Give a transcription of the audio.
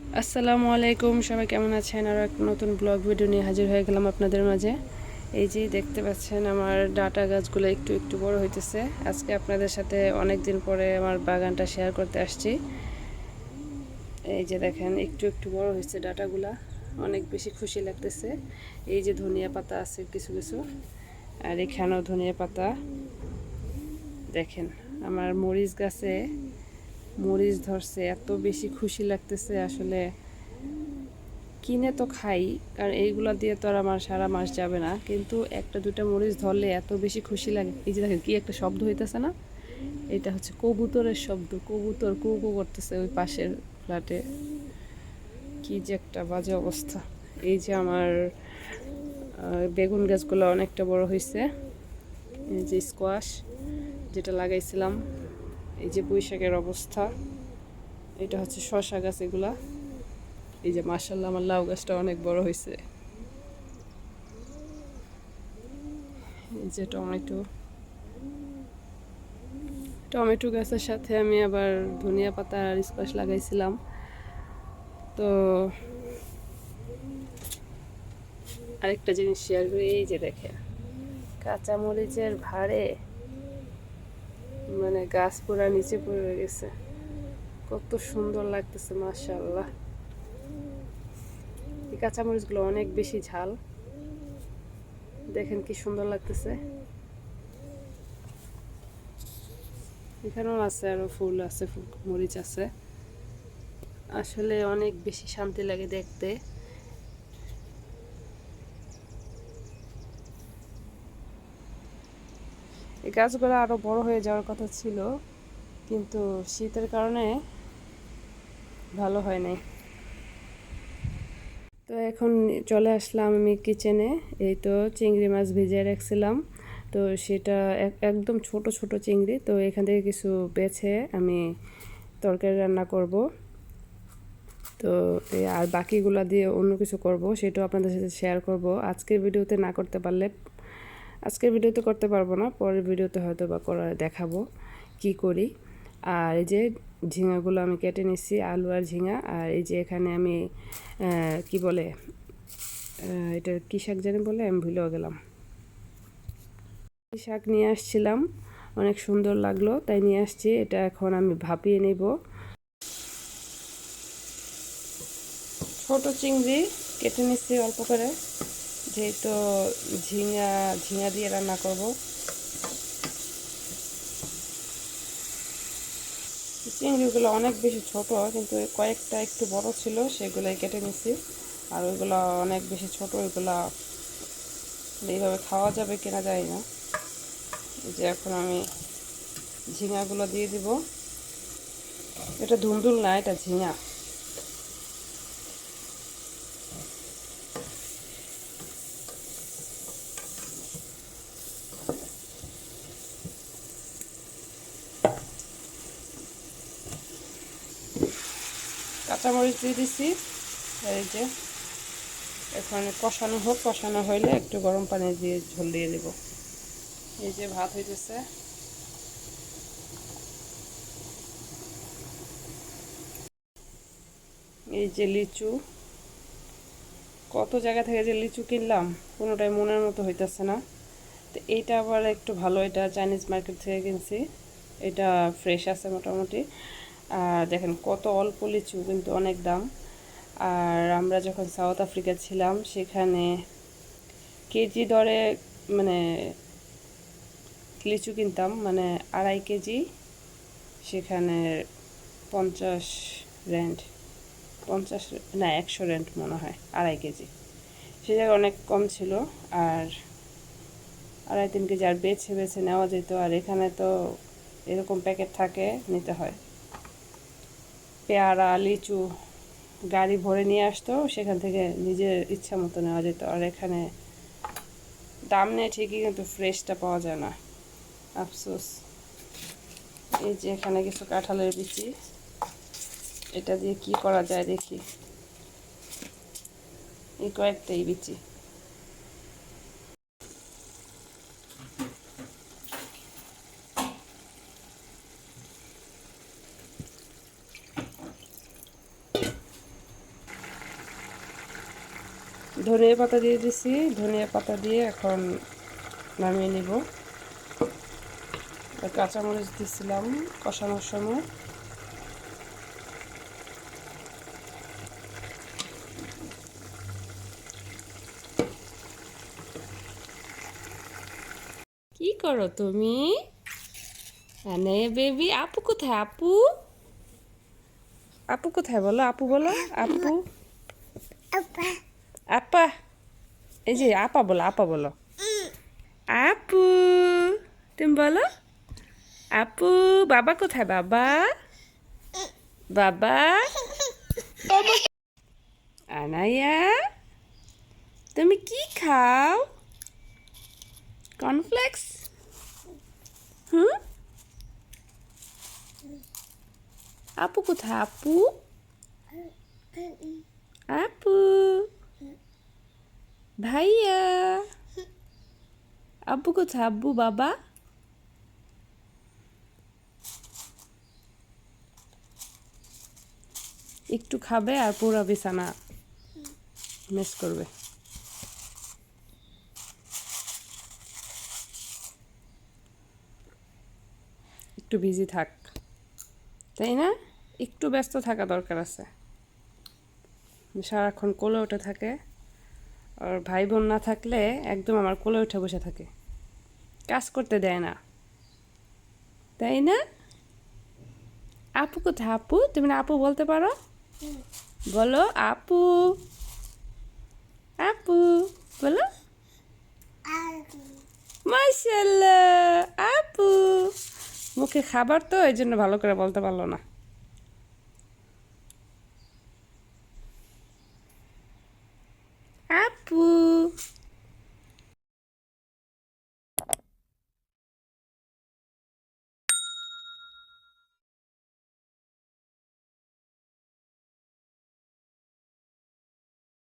আসসালামু আলাইকুম, সবাই কেমন আছেন? আর এক নতুন ব্লগ ভিডিও নিয়ে হাজির হয়ে গেলাম আপনাদের মাঝে। এই যে দেখতে পাচ্ছেন আমার ডাটা গাছগুলো একটু একটু বড় হইতেছে। আজকে আপনাদের সাথে অনেক দিন পরে আমার বাগানটা শেয়ার করতে আসছি। এই যে দেখেন, একটু একটু বড় হয়েছে ডাটাগুলা। অনেক বেশি খুশি লাগতেছে। এই যে ধনিয়া পাতা আছে কিছু কিছু। আর এখানেও ধনিয়া পাতা। দেখেন, আমার মরিচ গাছে মরিচ ধরছে, এত বেশি খুশি লাগতেছে আসলে। কিনে তো খাই, কারণ এইগুলো দিয়ে তো আর আমার সারা মাস যাবে না। কিন্তু একটা দুটা মরিচ ধরলে এত বেশি খুশি লাগে। এই যে দেখেন কি একটা শব্দ হইতেছে না? এটা হচ্ছে কবুতরের শব্দ। কবুতর কু কু করতেছে ওই পাশের ফ্ল্যাটে। কি যে একটা বাজে অবস্থা। এই যে আমার বেগুন গাছগুলো অনেকটা বড় হয়েছে এই যে স্কোয়াশ যেটা লাগাইছিলাম। এই যে বৈশাখের অবস্থা, এটা হচ্ছে শশা গাছ এগুলা। এই যে মার্শাল্লাহ আমার লাউ গাছটা অনেক বড় হয়েছে যে টমেটো। টমেটো গাছের সাথে আমি আবার ধনিয়া পাতা আর স্কোয়াশ লাগাইছিলাম। তো আরেকটা জিনিস শেয়ার করি, এই যে দেখেন, কাঁচামরিচের ভারে মানে গাছ পুরা নিচে পড়ে গেছে। কত সুন্দর লাগতেছে, মাশাআল্লাহ। এই কাঁচামরিচগুলো অনেক বেশি ঝাল। দেখেন কি সুন্দর লাগতেছে। এখানেও আছে আরও ফুল আছে মরিচ আছে। আসলে অনেক বেশি শান্তি লাগে দেখতে। এই গাছগুলো আরও বড় হয়ে যাওয়ার কথা ছিল, কিন্তু শীতের কারণে ভালো হয় নাই। তো এখন চলে আসলাম আমি কিচেনে এই তো চিংড়ি মাছ ভিজিয়ে রাখছিলাম। তো সেটা এক- একদম ছোট ছোট চিংড়ি, তো এখান থেকে কিছু বেছে আমি তরকারি রান্না করব। তো আর বাকিগুলা দিয়ে অন্য কিছু করব, সেটাও আপনাদের সাথে শেয়ার করব। আজকের ভিডিওতে না করতে পারলে আজকের ভিডিওতে করতে পারব না, পরের ভিডিওতে হয়তো বা করা, দেখাবো কি করি। আর এই যে ঝিঙাগুলো আমি কেটে নিচ্ছি, আলু আর ঝিঙা। আর এই যে এখানে আমি কি বলে এটা কী শাক জানি বলে? আমি ভুলেও গেলাম। শাক নিয়ে আসছিলাম, অনেক সুন্দর লাগল, তাই নিয়ে আসছি। এটা এখন আমি ভাপিয়ে নেব। ছোট চিংড়ি কেটে নিচ্ছি অল্প করে। যেহেতু ঝিঙা ঝিঙা দিয়ে রান্না করব। চিংড়িগুলো অনেক বেশি ছোট, কিন্তু কয়েকটা একটু বড় ছিল, সেগুলোই কেটে নিছি। আর ওইগুলো অনেক বেশি ছোট, ওইগুলা এইভাবে খাওয়া যাবে কিনা যায় না। যে এখন আমি ঝিঙাগুলো দিয়ে দিব। এটা ধুন্দুল না, এটা ঝিঙা। কাঁচামরিচ দিয়ে দিছি। এই যে, এখন কষানো হোক, কষানো হইলে একটু গরম পানি দিয়ে ঝোল দিয়ে দেব। এই যে ভাত হইতেছে। এই যে লিচু। কত জায়গা থেকে যে লিচু কিনলাম, কোনোটাই মনের মতো হইতেছে না। তো এইটা আবার একটু ভালো, এটা চাইনিজ মার্কেট থেকে কিনছি। এটা ফ্রেশ আছে মোটামুটি। আর দেখেন কত অল্প লিচু, কিন্তু অনেক দাম। আর আমরা যখন সাউথ আফ্রিকা ছিলাম, সেখানে কেজি দরে মানে লিচু কিনতাম মানে আড়াই কেজি, সেখানে পঞ্চাশ রেন্ট, পঞ্চাশ, না, একশো রেন্ট মনে হয়, আড়াই কেজি। সে জায়গায় অনেক কম ছিল, আর আড়াই, তিন কেজি, আর বেছে বেছে নেওয়া যেত, আর এখানে তো এরকম প্যাকেট থাকে, নিতে হয়। পেয়ারা, লিচু গাড়ি ভরে নিয়ে আসতো, সেখান থেকে নিজের ইচ্ছা মতো নেওয়া যেত। আর এখানে দাম নেই ঠিকই, কিন্তু ফ্রেশটা পাওয়া যায় না। আফসোস। এই যে এখানে কিছু কাঁঠালের বিচি। এটা দিয়ে কি করা যায় দেখি। এই কয়েকটাই বিচি। ধনিয়া পাতা দিয়ে দিছি। ধনিয়া পাতা দিয়ে এখন নামিয়ে নিব। কাঁচামরিচ দিছিলাম কষানোর সময়। কি করো তুমি? আনে বেবি আপু কোথায়? আপু? আপু কোথায় বলো? আপু বলো? আপু। আপা এই যে আপা বলো আপা বলো আপু তুমি বলো আপু বাবা কোথায় বাবা বাবা আনায়া তুমি কি খাও কর্নফ্লেক্স হুম আপু কোথায় আপু আপু ভাইয়া। আব্বু কোথায়? আব্বু, বাবা? একটু খাবে আর পুরো বিছানা মিস করবে। একটু বিজি থাক। তাই না? একটু ব্যস্ত থাকা দরকার আছে। সারাক্ষণ কোলে উঠে থাকে। আর ভাই বোন না থাকলে একদম আমার কোলে উঠে বসে থাকে। কাজ করতে দেয় না। তাই না? আপু কোথায়? আপু, তুমি না আপু বলতে পারো? বলো, আপু। আপু, বলো। মাশাল্লাহ আপু। মুখে খাবার তো এই জন্য ভালো করে বলতে পারল না।